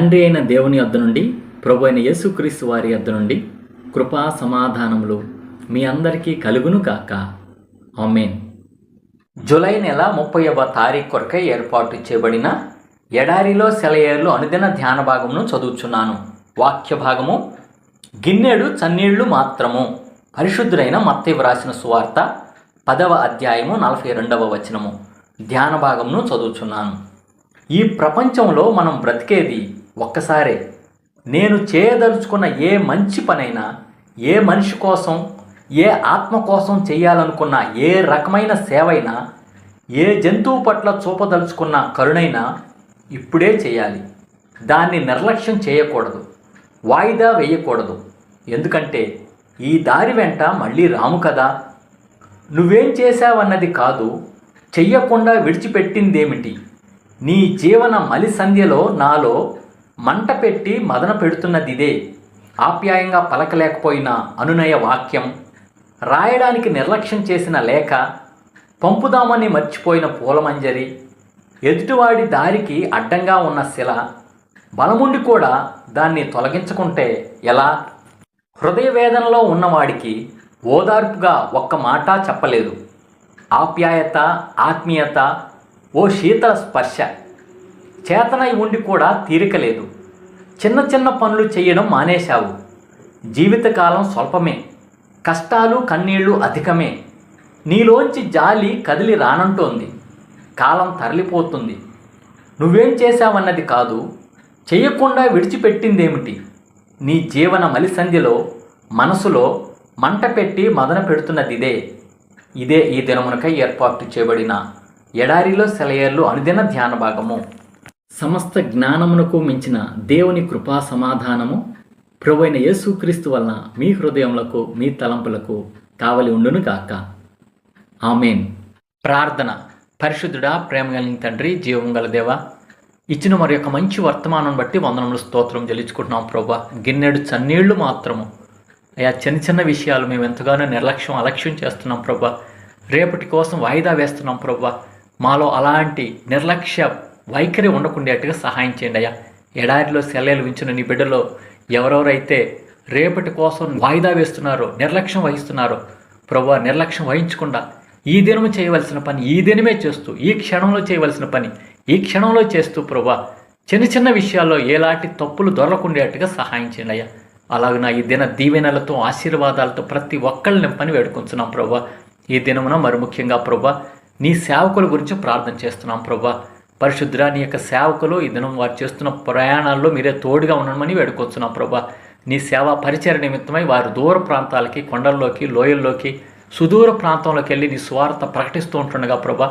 తండ్రి అయిన దేవుని యొద్ద నుండి ప్రభు అయిన యేసుక్రీస్తు వారి యొద్ద నుండి కృపా సమాధానములు మీ అందరికీ కలుగును కాక ఆమెన్. జూలై నెల ముప్పైవ తారీఖు కొరకై ఏర్పాటు చేయబడిన ఎడారిలో సెలయేర్లు అనుదిన ధ్యాన భాగమును చదువుచున్నాను. వాక్య భాగము గిన్నెడు చన్నీళ్ళు మాత్రము. పరిశుద్ధులైన మత్తి వ్రాసిన సువార్త పదవ అధ్యాయము నలభై రెండవ వచనము. ధ్యాన భాగమును చదువుచున్నాను. ఈ ప్రపంచంలో మనం బ్రతికేది ఒక్కసారే నేను చేయదలుచుకున్న ఏ మంచి పనైనా ఏ మనిషి కోసం ఏ ఆత్మ కోసం చేయాలనుకున్న ఏ రకమైన సేవైనా ఏ జంతువు పట్ల చూపదలుచుకున్న కరుణైనా ఇప్పుడే చేయాలి. దాన్ని నిర్లక్ష్యం చేయకూడదు వాయిదా వేయకూడదు. ఎందుకంటే ఈ దారి వెంట మళ్ళీ రాము కదా. నువ్వేం చేశావన్నది కాదు చెయ్యకుండా విడిచిపెట్టిందేమిటి? నీ జీవన మలి సంధ్యలో నాలో మంట పెట్టి మదన పెడుతున్నదిదే. ఆప్యాయంగా పలకలేకపోయిన అనునయ వాక్యం. రాయడానికి నిర్లక్ష్యం చేసిన లేఖ. పంపుదామని మర్చిపోయిన పూలమంజరి. ఎదుటివాడి దారికి అడ్డంగా ఉన్న శిల. బలముండి కూడా దాన్ని తొలగించుకుంటే ఎలా? హృదయ వేదనలో ఉన్నవాడికి ఓదార్పుగా ఒక్క మాట చెప్పలేదు. ఆప్యాయత ఆత్మీయత ఓ శీతల స్పర్శ. చేతనై ఉండి కూడా తీరిక లేదు. చిన్న చిన్న పనులు చేయడం మానేశావు. జీవితకాలం స్వల్పమే. కష్టాలు కన్నీళ్ళు అధికమే. నీలోంచి జాలి కదిలి రానంటోంది. కాలం తరలిపోతుంది. నువ్వేం చేశావన్నది కాదు. చేయకుండా విడిచిపెట్టిందేమిటి? నీ జీవన మలిసంధిలో మనసులో మంట పెట్టి మదన పెడుతున్నది ఇదే ఇదే ఈ దినమునకై ఏర్పాటు చేయబడిన ఎడారిలో సెలయేర్లు అనుదిన ధ్యాన భాగము. సమస్త జ్ఞానమునకు మించిన దేవుని కృపా సమాధానము ప్రభు అయిన యేసుక్రీస్తు వలన మీ హృదయములకు మీ తలంపులకు కావలి ఉండును గాక. ఆమెన్. ప్రార్థన. పరిశుద్ధుడా ప్రేమ కలిగిన తండ్రి జీవం గల దేవ ఇచ్చిన మరి యొక్క మంచి వర్తమానం బట్టి వందనములు స్తోత్రం చెల్లించుకుంటున్నాం ప్రభా. గిన్నెడు చన్నీళ్ళు మాత్రము. అయా చిన్న చిన్న విషయాలు మేము ఎంతగానో నిర్లక్ష్యం అలక్ష్యం చేస్తున్నాం ప్రభా. రేపటి కోసం వాయిదా వేస్తున్నాం ప్రభా. మాలో అలాంటి నిర్లక్ష్య వైఖరి ఉండకుండేట్టుగా సహాయం చేయండి అయ్యా. ఎడారిలో సెల్లెలు ఉంచిన నీ బిడ్డలో ఎవరెవరైతే రేపటి కోసం వాయిదా వేస్తున్నారో నిర్లక్ష్యం వహిస్తున్నారో ప్రభు నిర్లక్ష్యం వహించకుండా ఈ దినము చేయవలసిన పని ఈ దినమే చేస్తూ ఈ క్షణంలో చేయవలసిన పని ఈ క్షణంలో చేస్తూ ప్రభా చిన్న చిన్న విషయాల్లో ఎలాంటి తప్పులు దొరలకుండేట్టుగా సహాయం చేయండి అయ్యా. అలాగే ఈ దిన దీవెనలతో ఆశీర్వాదాలతో ప్రతి ఒక్కళ్ళని నింపని వేడుకొంచున్నాం ప్రభా. ఈ దినమున మరి ముఖ్యంగా ప్రభా నీ సేవకుల గురించి ప్రార్థన చేస్తున్నాం ప్రభా. పరిశుద్ధురా నీ యొక్క సేవకులు ఈ దినం వారు చేస్తున్న ప్రయాణాల్లో మీరే తోడుగా ఉండమని వేడుకొచ్చున్నాం ప్రభా. నీ సేవా పరిచయ నిమిత్తమై వారు దూర ప్రాంతాలకి కొండల్లోకి లోయల్లోకి సుదూర ప్రాంతంలోకి వెళ్ళి నీ స్వార్థ ప్రకటిస్తూ ఉంటుండగా ప్రభా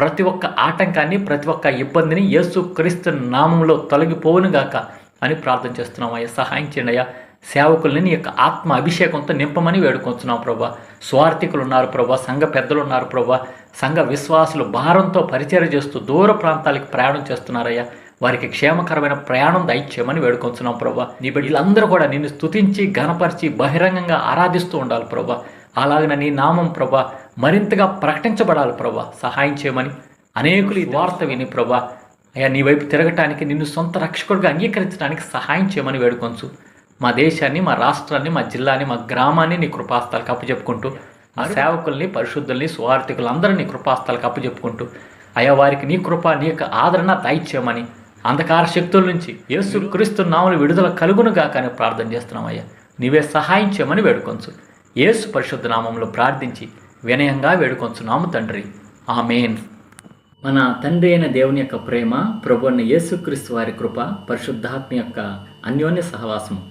ప్రతి ఒక్క ఆటంకాన్ని ప్రతి ఒక్క ఇబ్బందిని యేసు క్రీస్తు నామంలో తొలగిపోవునుగాక అని ప్రార్థన చేస్తున్నాం. అయ్యా సహాయం చేయండి అయ్యా. సేవకుల్ని నీ యొక్క ఆత్మ అభిషేకంతో నింపమని వేడుకొంచున్నాం ప్రభా. స్వార్థికులు ఉన్నారు ప్రభా సంఘ పెద్దలు ఉన్నారు ప్రభా. సంఘ విశ్వాసులు భారంతో పరిచయం చేస్తూ దూర ప్రాంతాలకు ప్రయాణం చేస్తున్నారయ్యా. వారికి క్షేమకరమైన ప్రయాణం దయచేయమని వేడుకొంచున్నాం ప్రభా. నీ బిడ్డలందరూ కూడా నిన్ను స్తుతించి ఘనపరిచి బహిరంగంగా ఆరాధిస్తూ ఉండాలి ప్రభా. అలాగన నీ నామం ప్రభా మరింతగా ప్రకటించబడాలి ప్రభా. సహాయం చేయమని అనేకులు ఈ వార్త విని ప్రభా. అయ్యా నీ వైపు తిరగటానికి నిన్ను సొంత రక్షకుడిగా అంగీకరించడానికి సహాయం చేయమని వేడుకొంచు. మా దేశాన్ని మా రాష్ట్రాన్ని మా జిల్లాని మా గ్రామాన్ని నీ కృపాస్తాలకు అప్పచెప్పుకుంటూ మా సేవకుల్ని పరిశుద్ధుల్ని స్వార్థికులందరూ నీ కృపాస్తాలకు అప్పచెప్పుకుంటూ అయ్యా వారికి నీ కృప నీ యొక్క ఆదరణ దయచేయమని అంధకార శక్తుల నుంచి యేసు క్రీస్తు నామలు విడుదల కలుగునుగా కానీ ప్రార్థన చేస్తున్నాం అయ్యా నీవే సహాయం చేయమని వేడుకొంచు. యేసు పరిశుద్ధ నామంలో ప్రార్థించి వినయంగా వేడుకొంచున్నాము తండ్రి. ఆమెన్. మన తండ్రి అయిన దేవుని యొక్క ప్రేమ ప్రభు యేసుక్రీస్తు వారి కృప పరిశుద్ధాత్మ యొక్క అన్యోన్య సహవాసం